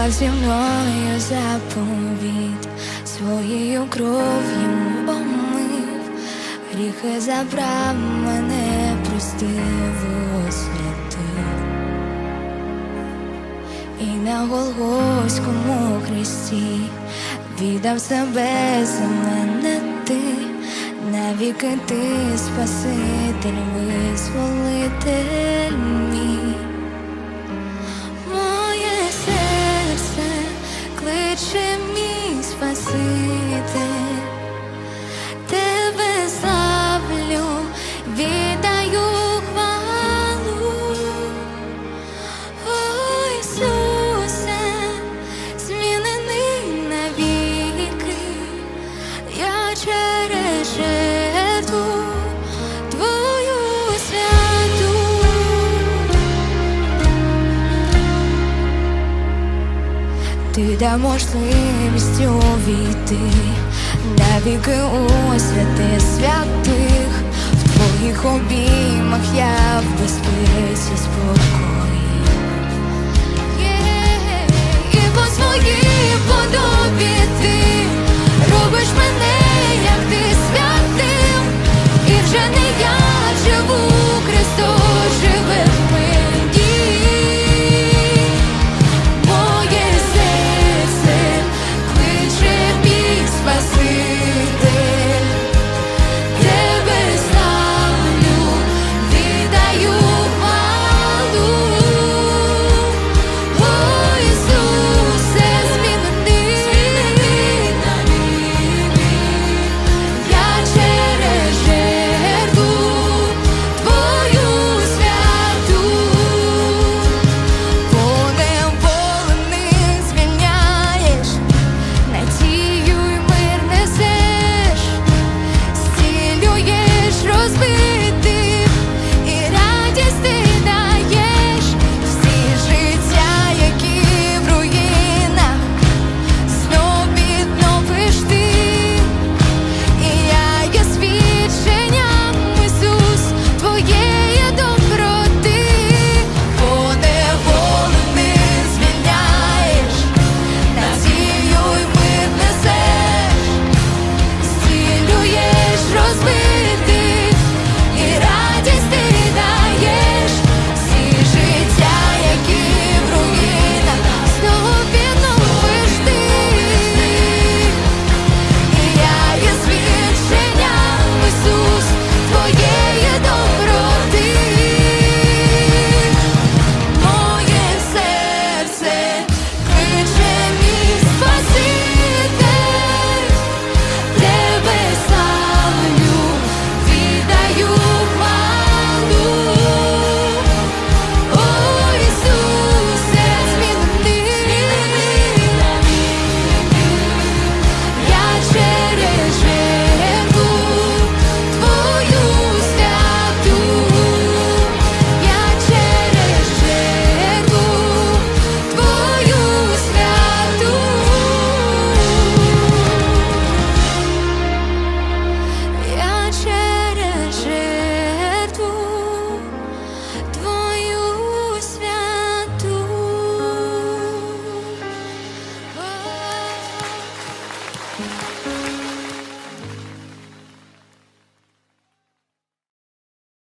уклав зі мною заповіт, своєю кров'ю омив, гріхи забрав мене, простив освятив. І на Голгофському хресті віддав себе за мене ти, навіки ти Спаситель, кличе мій Спаситель, Дав можливість увійти навіки у святи святих, в твоїх обіймах я в безпеці.